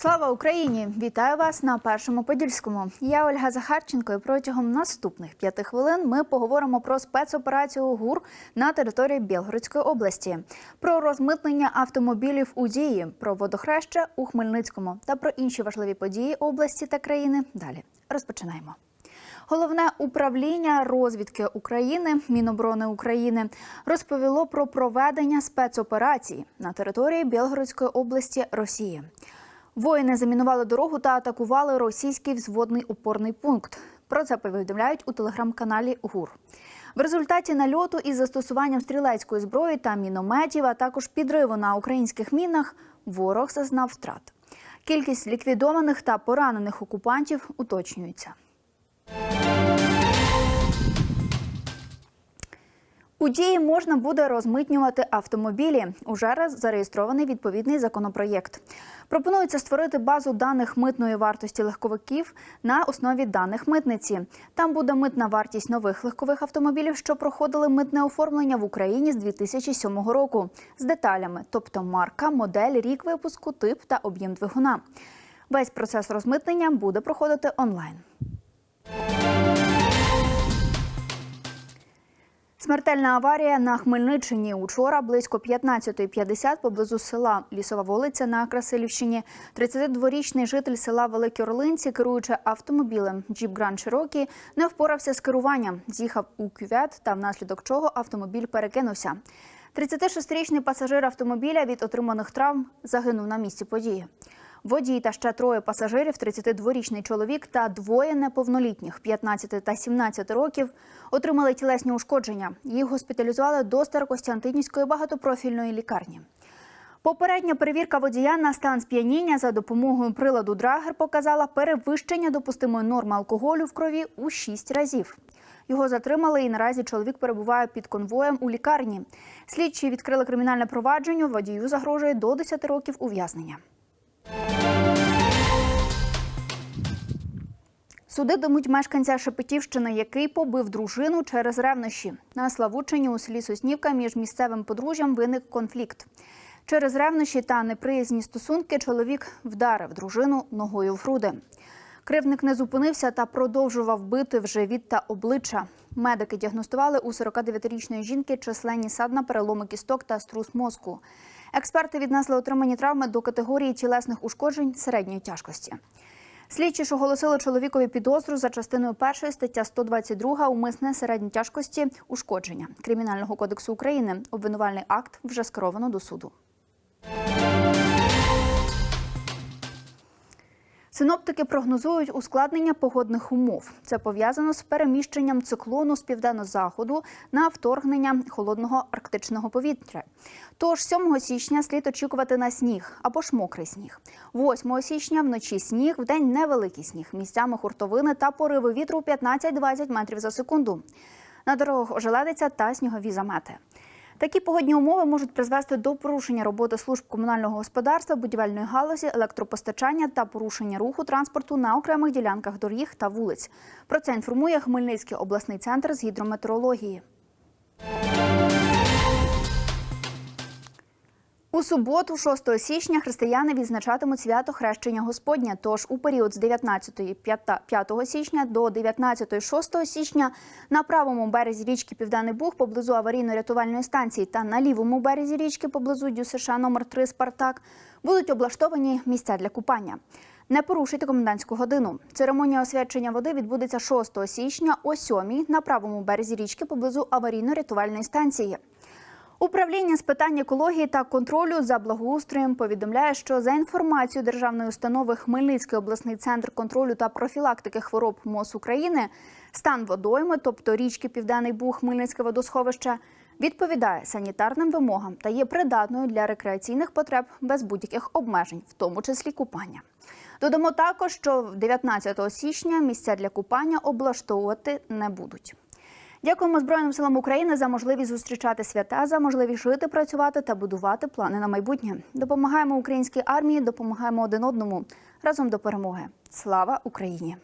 Слава Україні! Вітаю вас на першому подільському. Я Ольга Захарченко. І протягом наступних п'яти хвилин ми поговоримо про спецоперацію ГУР на території Білгородської області, про розмитнення автомобілів у дії, про водохреще у Хмельницькому та про інші важливі події області та країни. Далі розпочинаємо. Головне управління розвідки України Міноборони України розповіло про проведення спецоперації на території Білгородської області Росії. Воїни замінували дорогу та атакували російський взводний опорний пункт. Про це повідомляють у телеграм-каналі ГУР. В результаті нальоту із застосуванням стрілецької зброї та мінометів, а також підриву на українських мінах, ворог зазнав втрат. Кількість ліквідованих та поранених окупантів уточнюється. У дії можна буде розмитнювати автомобілі. Уже раз зареєстрований відповідний законопроєкт. Пропонується створити базу даних митної вартості легковиків на основі даних митниці. Там буде митна вартість нових легкових автомобілів, що проходили митне оформлення в Україні з 2007 року, з деталями, тобто марка, модель, рік випуску, тип та об'єм двигуна. Весь процес розмитнення буде проходити онлайн. Смертельна аварія на Хмельниччині учора близько 15.50 поблизу села Лісова вулиця на Красилівщині. 32-річний житель села Великі Орлинці, керуючи автомобілем Jeep Grand Cherokee, не впорався з керуванням. З'їхав у кювет та внаслідок чого автомобіль перекинувся. 36-річний пасажир автомобіля від отриманих травм загинув на місці події. Водій та ще троє пасажирів, 32-річний чоловік та двоє неповнолітніх, 15 та 17 років, отримали тілесні ушкодження. Їх госпіталізували до Старокостянтинівської багатопрофільної лікарні. Попередня перевірка водія на стан сп'яніння за допомогою приладу Драгер показала перевищення допустимої норми алкоголю в крові у 6 разів. Його затримали і наразі чоловік перебуває під конвоєм у лікарні. Слідчі відкрили кримінальне провадження. Водію загрожує до 10 років ув'язнення. Судитимуть мешканця Шепетівщини, який побив дружину через ревнощі. На Славучині у селі Соснівка між місцевим подружжям виник конфлікт. Через ревнощі та неприязні стосунки чоловік вдарив дружину ногою в груди. Кривник не зупинився та продовжував бити в живіт та обличчя. Медики діагностували у 49-річної жінки численні садна, переломи кісток та струс мозку. Експерти віднесли отримані травми до категорії тілесних ушкоджень середньої тяжкості. Слідчі ж оголосили чоловікові підозру за частиною першої стаття 122 умисне середньої тяжкості ушкодження Кримінального кодексу України. Обвинувальний акт вже скеровано до суду. Синоптики прогнозують ускладнення погодних умов. Це пов'язано з переміщенням циклону з південно-заходу на вторгнення холодного арктичного повітря. Тож 7 січня слід очікувати на сніг або ж мокрий сніг. 8 січня вночі сніг, вдень невеликий сніг. Місцями хуртовини та пориви вітру 15-20 метрів за секунду. На дорогах ожеледиться та снігові замети. Такі погодні умови можуть призвести до порушення роботи служб комунального господарства, будівельної галузі, електропостачання та порушення руху транспорту на окремих ділянках доріг та вулиць. Про це інформує Хмельницький обласний центр з гідрометеорології. У суботу, 6 січня, християни відзначатимуть свято хрещення Господня. Тож у період з 19 5 січня до 19 6 січня на правому березі річки Південний Буг поблизу аварійно-рятувальної станції та на лівому березі річки поблизу ДЮСШ номер 3 Спартак будуть облаштовані місця для купання. Не порушуйте комендантську годину. Церемонія освячення води відбудеться 6 січня о 7 на правому березі річки поблизу аварійно-рятувальної станції. Управління з питань екології та контролю за благоустроєм повідомляє, що за інформацією державної установи Хмельницький обласний центр контролю та профілактики хвороб МОЗ України, стан водойми, тобто річки Південний Буг, Хмельницьке водосховище, відповідає санітарним вимогам та є придатною для рекреаційних потреб без будь-яких обмежень, в тому числі купання. Додамо також, що 19 січня місця для купання облаштовувати не будуть. Дякуємо Збройним силам України за можливість зустрічати свята, за можливість жити, працювати та будувати плани на майбутнє. Допомагаємо українській армії, допомагаємо один одному разом до перемоги. Слава Україні!